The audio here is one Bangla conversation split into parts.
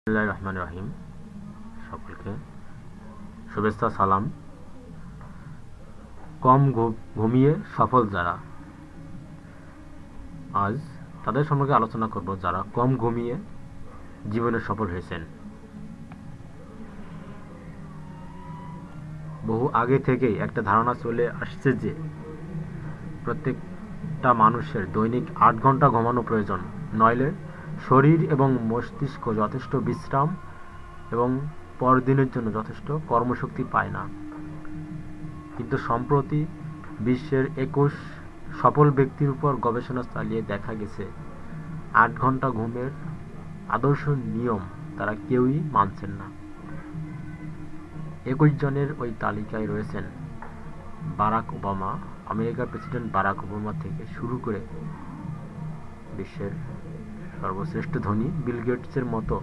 বিসমিল্লাহির রহমান রহিম সকলকে শুভেচ্ছা, সালাম। কম ঘুমিয়ে সফল যারা, আজ তাদের সম্পর্কে আলোচনা করব যারা কম ঘুমিয়ে জীবনে সফল হয়েছেন। বহু আগে থেকেই একটা ধারণা চলে আসছে যে, প্রত্যেকটা মানুষের দৈনিক আট ঘণ্টা ঘুমানো প্রয়োজন। নইলে শরীর এবং মস্তিষ্ক যথেষ্ট বিশ্রাম এবং পরদিনের জন্য যথেষ্ট কর্মশক্তি পায় না। কিন্তু সম্প্রতি বিশ্বের একুশ সফল ব্যক্তির উপর গবেষণা চালিয়ে দেখা গেছে, আট ঘণ্টা ঘুমের আদর্শ নিয়ম তারা কেউই মানছেন না। একুশ জনের ওই তালিকায় রয়েছেন বারাক ওবামা, আমেরিকার প্রেসিডেন্ট বারাক ওবামা থেকে শুরু করে বিশ্বের সর্বশ্রেষ্ঠ ধনী বিল গেটসের মতো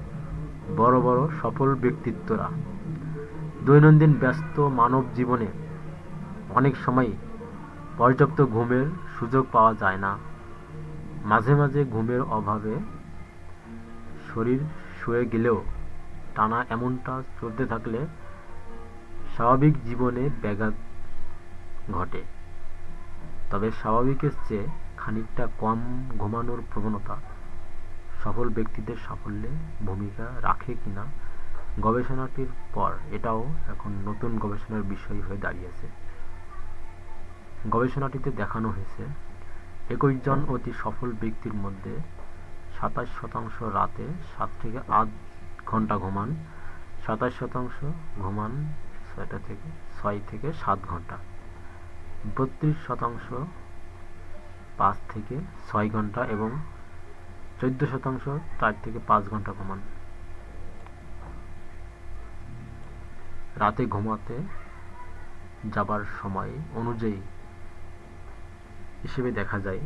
বড় বড় সফল ব্যক্তিত্বরা। দৈনন্দিন ব্যস্ত মানব জীবনে অনেক সময় পর্যাপ্ত ঘুমের সুযোগ পাওয়া যায় না। মাঝে মাঝে ঘুমের অভাবে শরীর শুয়ে গেলেও টানা এমনটা চলতে থাকলে স্বাভাবিক জীবনে ব্যাঘাত ঘটে। তবে স্বাভাবিকের চেয়ে খানিকটা কম ঘুমানোর প্রবণতা সফল ব্যক্তিদের সাফল্যে ভূমিকা রাখে কিনা গবেষণাটির পর এটাও এখন নতুন গবেষণার বিষয় হয়ে দাঁড়িয়েছে গবেষণাটিতে দেখানো হয়েছে একুশ জন অতি সফল ব্যক্তির মধ্যে সাতাশ শতাংশ রাতে সাত থেকে আট ঘণ্টা ঘুমান, সাতাশ শতাংশ ঘুমান ছয়টা থেকে, ছয় থেকে সাত ঘণ্টা বত্রিশ শতাংশ পাঁচ থেকে ছয় ঘণ্টা এবং চোদ্দ শতাংশ চার থেকে পাঁচ ঘণ্টা ঘুমান রাতে ঘুমাতে যাবার সময় অনুযায়ী হিসেবে দেখা যায়,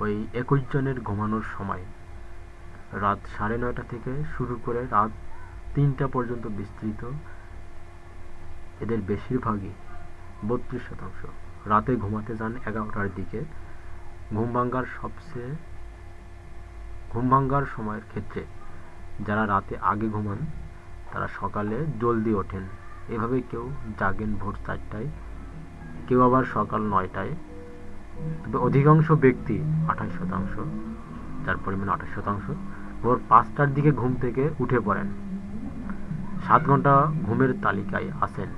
ওই একুশ জনের ঘুমানোর সময় রাত সাড়ে নয়টা থেকে শুরু করে রাত তিনটা পর্যন্ত বিস্তৃত। এদের বেশিরভাগই বত্রিশ শতাংশ। রাতে ঘুমাতে যান এগারোটার দিকে। ঘুম ভাঙ্গার সবচেয়ে ঘুম ভাঙ্গার সময়ের ক্ষেত্রে যারা রাতে আগে ঘুমান, তারা সকালে জলদি ওঠেন। এভাবে কেউ জাগেন ভোর চারটায়, কেউ আবার সকাল নয়টায়। তবে অধিকাংশ ব্যক্তি আঠাশ শতাংশ, যার পরিমাণ আঠাশ শতাংশ, ভোর পাঁচটার দিকে ঘুম থেকে উঠে পড়েন। সাত ঘণ্টা ঘুমের তালিকায় আছেন।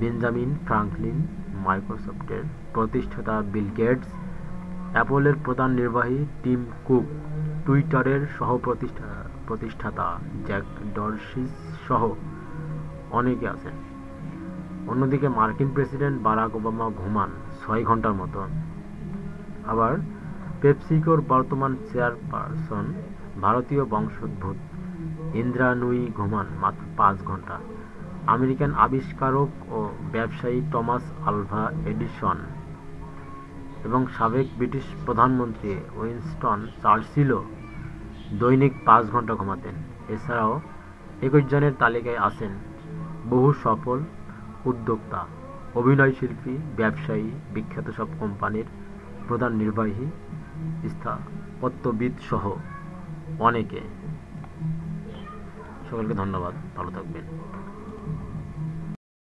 বেঞ্জামিন ফ্রাঙ্কলিন, মাইক্রোসফটের প্রতিষ্ঠাতা বিল গেটস অ্যাপলের প্রধান নির্বাহী টিম কুক, টুইটারের সহ প্রতিষ্ঠা প্রতিষ্ঠাতা জ্যাক ডরসিস সহ অনেকে আছেন। অন্যদিকে মার্কিন প্রেসিডেন্ট বারাক ওবামা ঘুমান ছয় ঘণ্টার মতো। আবার পেপসিকোর বর্তমান চেয়ারপারসন ভারতীয় বংশোদ্ভূত ইন্দ্রা নুই ঘুমান মাত্র পাঁচ ঘণ্টা আমেরিকান আবিষ্কারক ও ব্যবসায়ী টমাস আলভা এডিসন এবং সাবেক ব্রিটিশ প্রধানমন্ত্রী উইনস্টন চার্চিলও দৈনিক পাঁচ ঘণ্টা ঘুমাতেন। এছাড়াও একুশ জনের তালিকায় আছেন বহু সফল উদ্যোক্তা, অভিনয় শিল্পী, ব্যবসায়ী, বিখ্যাত সব কোম্পানির প্রধান নির্বাহী স্থাপত্যবিদ সহ অনেকে। সকলকে ধন্যবাদ। ভালো থাকবেন।